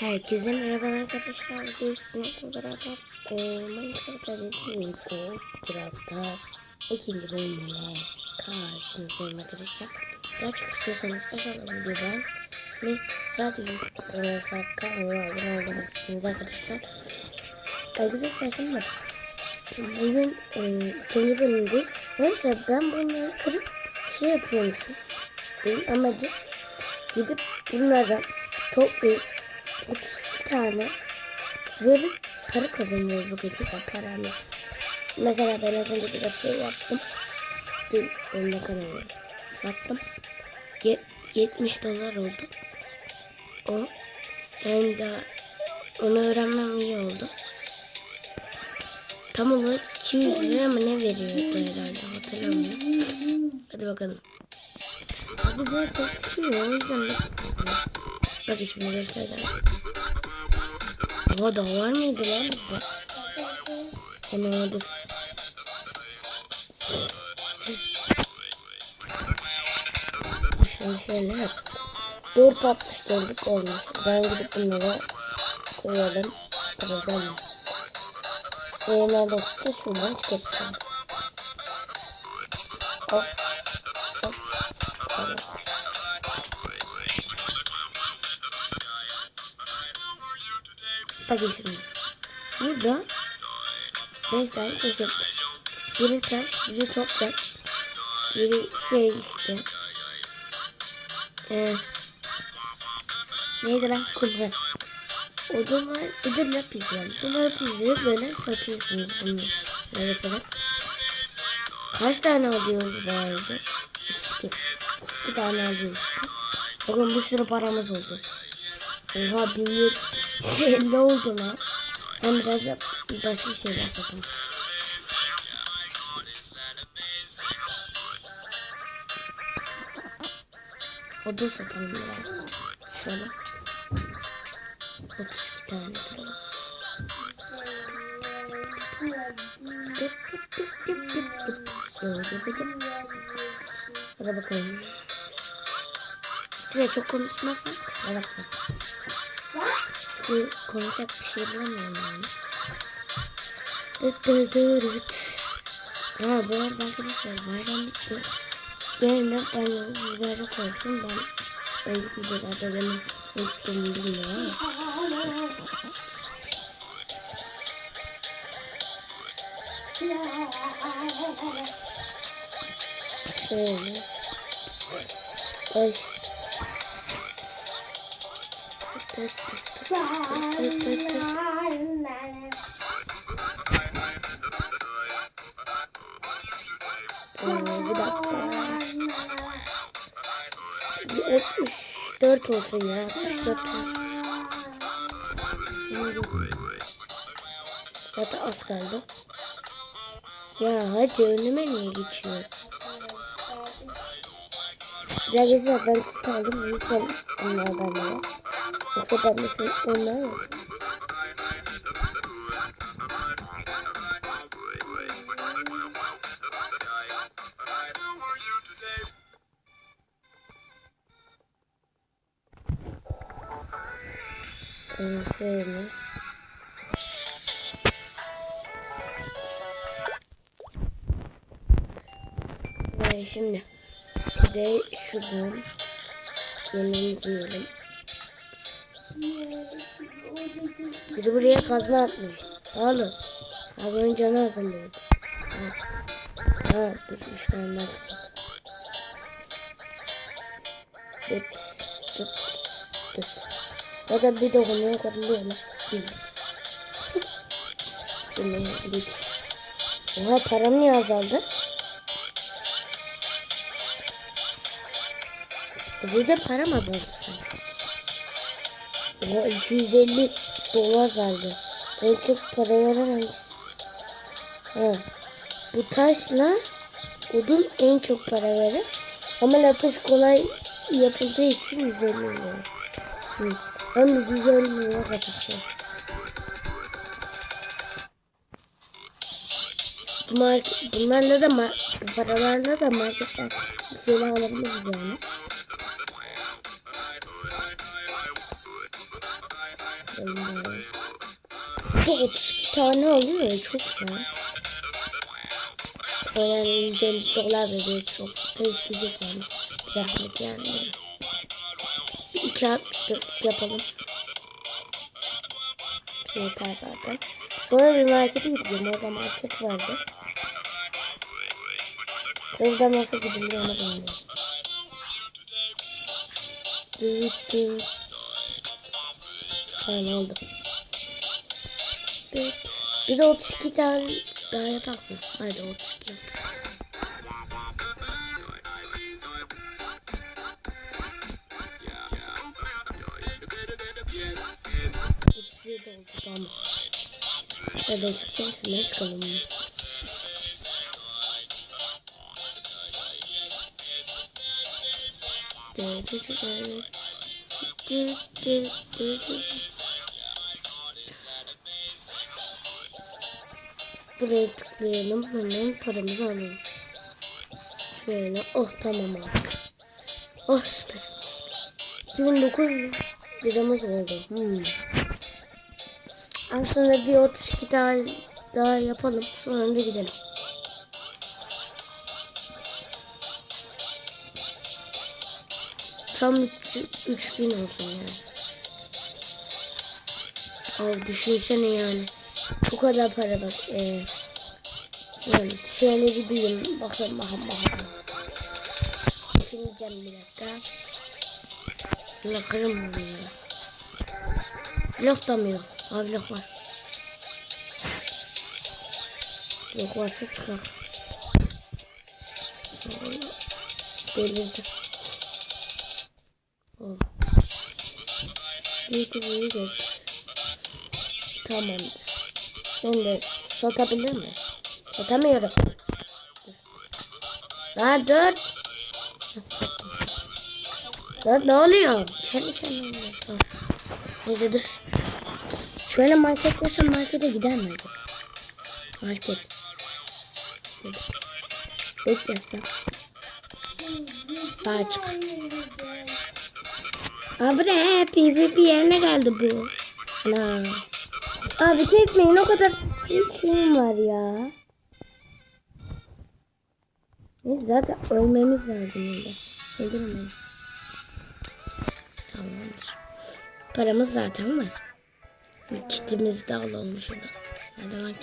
Herkese merhaba arkadaşlar. Bir sınıfla beraber e, Minecraft'ta dediğim o tarafta ikinci bölümüyle karşınızdayım arkadaşlar. Daha çok istiyorsanız aşağıda video var. Ve sadece kanalımıza kanalıma abone olmalısınız arkadaşlar. Arkadaşlar şimdi bugün e, ikinci bölümdeyiz. Neyse ben bunları kırıp şey yapıyormuşuz. Benim amacım gidip bunlardan toplayıp 32 tane verip para kazanıyoruz bugün güzel para hani. Mesela ben az önce bir şey yaptım. Bir önüne kadar sattım. Ye 70 dolar oldu. O yani daha onu öğrenmem iyi oldu. Tam olarak 200 lira mı ne veriyordu herhalde hatırlamıyorum. Hadi bakalım. Abi böyle çok çıkıyor o yüzden de- Bak şimdi göstereceğim. Oha daha var mıydı lan burada? Ana dur. Şimdi şöyle yap. 4 64'lük olmuş. Ben gidip bunları koyalım. Kıracağım. Ee, nerede çıktı? Şuradan çıkartacağım. Hop. Bakın şimdi. Burada 5 tane taş. Biri taş, biri toprak, biri şey işte. Ee, neydi lan? Kumra. Odunlar, ödülle pizza. Bunları pizzayı böyle satıyorsunuz. Bunları mesela. Kaç tane alıyoruz bazı? İki. İki tane alıyoruz. Bakın bir sürü paramız oldu. Oha 1700 şey, Belli oldu lan. Ben biraz da başka bir şeyler yapayım. O da satalım ya. Şöyle. 32 tane falan. Hadi bakalım. Güzel çok konuşmazsan. Hadi bakalım. Çünkü konuşacak bir şey bulamıyorum yani. Dıt dıt dıt. Ha bu arada arkadaşlar bayram bitti. Yeniden ben videoda koydum. Ben önceki videolarda benim unuttuğumu bilmiyorum. Şöyle. Ay. 64 olsun ya. 64 olsun. Zaten az kaldı. Ya hadi önüme niye geçiyor? Ya güzel ben süt aldım. Lütfen onlardan bana. Yoksa ben de şu şöyle. Ve şimdi bir de şuradan yemeğini diyelim. Biri buraya kazma atmış. Oğlum. Ablanın canı azalıyor. Ha. Ha dur üç tane daha. Dıt. Zaten bir dokunuyor. Şimdi dıt. Oha param niye azaldı? Burada param azaldı sanki. Oha 250 dolar kaldı. En çok para veren Ha. Bu taşla odun en çok para verir. Ama lapis kolay yapıldığı için 150 lira. Hı. Hem de 150 lira kazanacağım. Bu market, bunlarla da paralarla da marketten şeyler alabiliriz yani. Bu 32 tane alıyor ya çok ya. O yani 150 dolar veriyor çok. İsteyecek yani. Zahmet yani. 2.64 yapalım. Yeter zaten. Sonra bir markete gideceğim. Orada market vardı. Oradan nasıl gidilir onu bilmiyorum. Dıt dıt. Tamam oldu. Dıt. Bir de 32 tane daha yapak mı? Hadi 32 yap. Dıt dıt. Dıt dıt dıt dıt. Buraya tıklayalım. Hemen paramızı alalım. Şöyle. Oh tamam abi. Oh süper. 2009 liramız oldu. Hmm. Aslında bir 32 tane daha yapalım. Sonra da gidelim. Tam 3000 olsun yani. Abi düşünsene yani. Şu kadar para bak. Ee, yani şöyle gideyim. Bakın bakın bakın. Düşüneceğim bir dakika. Bloklarım bunu ya. Blok da mı yok? Var. Blok varsa çıkar. Oh. İyi ki iyi ki. Tamamdır. Şimdi satabilir mi? Satamıyorum. Lan dur. Lan ne oluyor? Kendi kendine oluyor. Tamam. Neyse dur. Şöyle market desem markete gider mi acaba? Market. Beklersen. Sağa çık. Abi de PvP yerine geldi bu. Ana. Abi çekmeyin o kadar şeyim var ya. Neyse zaten ölmemiz lazım öyle. Öldüremeyiz. Tamamdır. Paramız zaten var. Kitimizi de alalım şuradan. Nerede lan?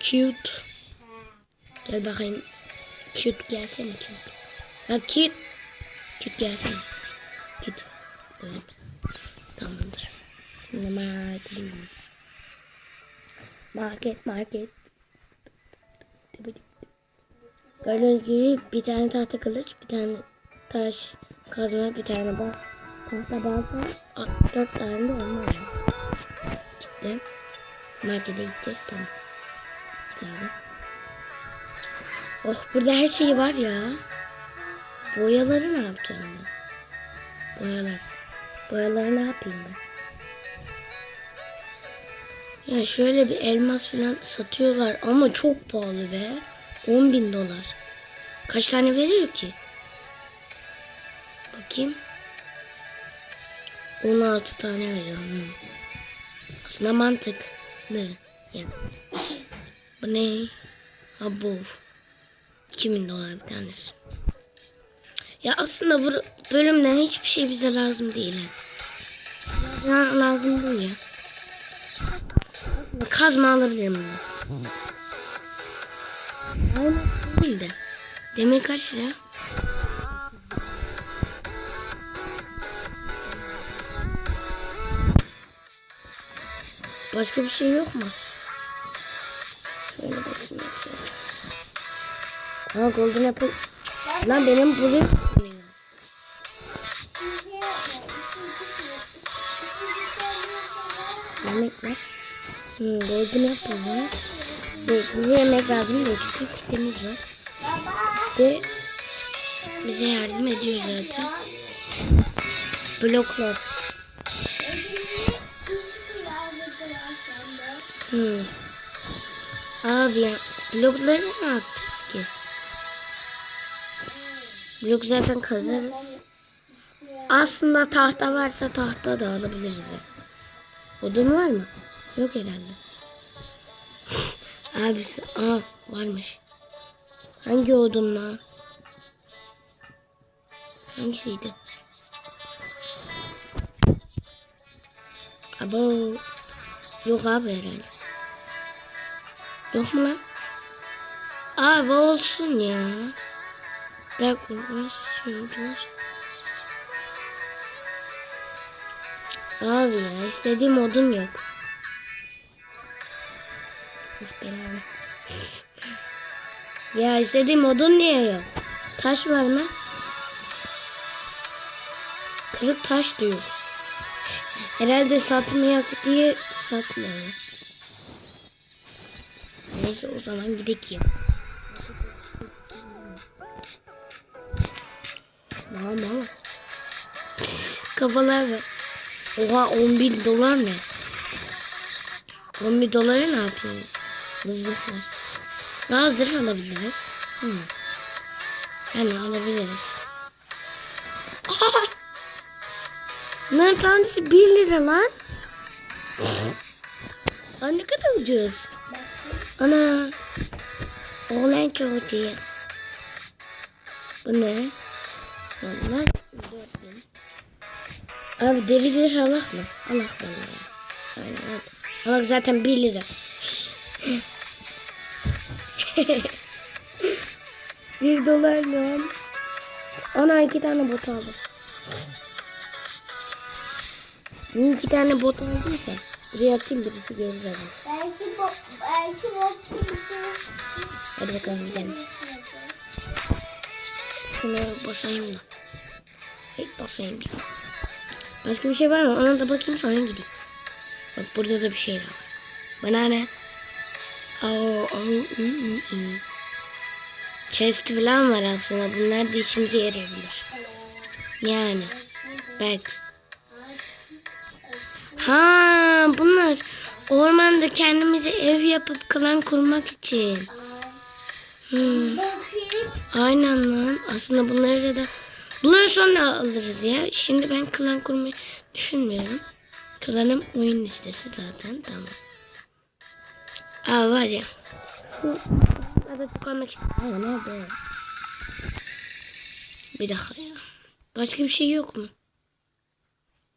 Cute. Gel bakayım. Cute gelsene cute. Lan cute. Cute gelsene. Cute. Döver misin? Tamamdır. Şimdi market. Market market. Gördüğünüz gibi bir tane tahta kılıç, bir tane taş kazma, bir tane bal. Balta, at- dört tane de olma var. Gitti. Markete gideceğiz tamam. Tane. Oh burada her şey var ya. Boyaları ne yapacağım ben? Boyalar. Boyaları ne yapayım ben? Ya şöyle bir elmas falan satıyorlar ama çok pahalı be. 10 bin dolar. Kaç tane veriyor ki? Bakayım. 16 tane veriyor. Aslında mantıklı. Yani. Bu ne? Ha bu. 2000 dolar bir tanesi. Ya aslında bu bölümden hiçbir şey bize lazım değil. Ya lazım değil ya. Kazma alabilirim bunu. Değil de. Demir kaç lira? Başka bir şey yok mu? Şöyle bakayım açayım. Ha golden apple. Lan benim buraya... Yemek var. Hmm, golden apple var. Ve bize yemek lazım değil çünkü kitlemiz var. Ve bize yardım ediyor zaten. Bloklar. Hmm. Abi ya blokları ne yapacağız ki? Blok zaten kazarız. Aslında tahta varsa tahta da alabiliriz. Odun var mı? Yok herhalde. Abisi aa varmış. Hangi odunla? Hangisiydi? Abo. Yok abi herhalde. Yok mu lan? Abi olsun ya. Dark Wars Abi ya istediğim odun yok. Ya istediğim odun niye yok? Taş var mı? Kırık taş diyor. Herhalde satmayak diye satmıyor. Neyse o zaman gidelim. Mama. Pis, kafalar var. Oha 10 bin dolar ne? 10 bin dolara ne yapıyorsun? Zırhlar. Ya zırh alabiliriz. Hmm. Yani alabiliriz. Bunların tanesi 1 lira lan. Aa, ne kadar ucuz. Ana. Oğlan çok iyi. Bu ne? Bunlar 4000. Abi deri zırh alak mı? Alak bana ya. Aynen hadi. Alak zaten 1 lira. Bir dolar lan. Ana iki tane bot aldım. Niye iki tane bot aldıysa? Buraya atayım birisi gelir abi. Belki bu belki bu bir şey. Hadi bakalım gidelim. Şuna basayım da. Hey basayım da. Başka bir şey var mı? Ona da bakayım sonra gideyim. Bak burada da bir şey var. Bana ne? Oo, oo, ı, ı, ı. Chest falan var aslında. Bunlar da işimize yarayabilir. Yani. Belki. Ha bunlar ormanda kendimize ev yapıp klan kurmak için. Hmm. Aynen lan. Aslında bunları da bunları sonra alırız ya. Şimdi ben klan kurmayı düşünmüyorum. Klanım oyun listesi zaten. Tamam. Aa var ya. Almak Aa nerede? Bir dakika ya. Başka bir şey yok mu?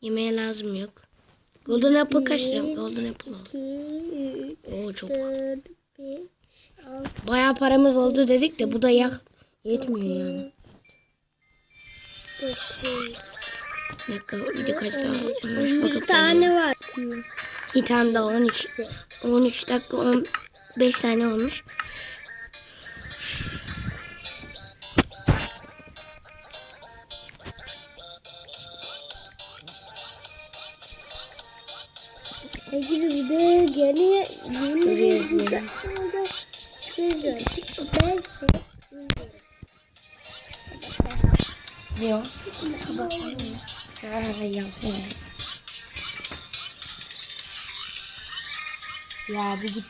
Yemeğe lazım yok. Golden apple kaç lira? Golden apple al. 2 Oo çok. 4 5 6 Bayağı paramız oldu dedik de bu da yak yetmiyor yani. 9 Bir dakika bir de kaç tane olmuş 11 bakıp tane geliyorum. var. Bir tane daha 13. 13 dakika 15 saniye olmuş. Belki Diyor. Sabah Ha ya. Ya bir git.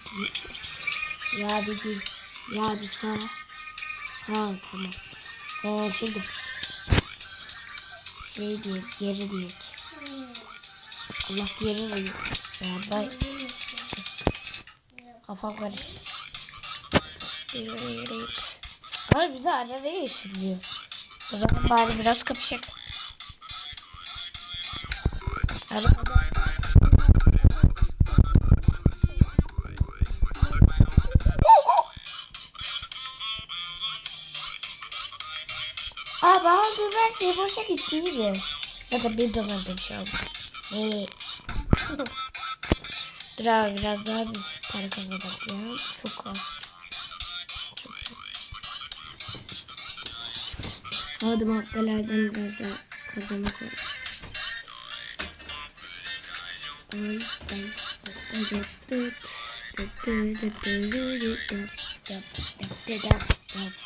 Ya bir git. Ya bir sağ. Ha tamam. Ee, şimdi. Şey diye geri diye. Allah geri diyor. Bay. Kafam karıştı. Ama bize arada yeşilliyor. O zaman bari biraz kapışak. Arada. Abi aldığım her şey boşa gitti gibi. Ya da bir bir şey aldım. Ee, Biraz biraz daha bir para kazanacak ya. Çok az. Çok az. Aldım maddelerden biraz daha kazanmak olur. Yap, yap, yap, yap, yap, yap.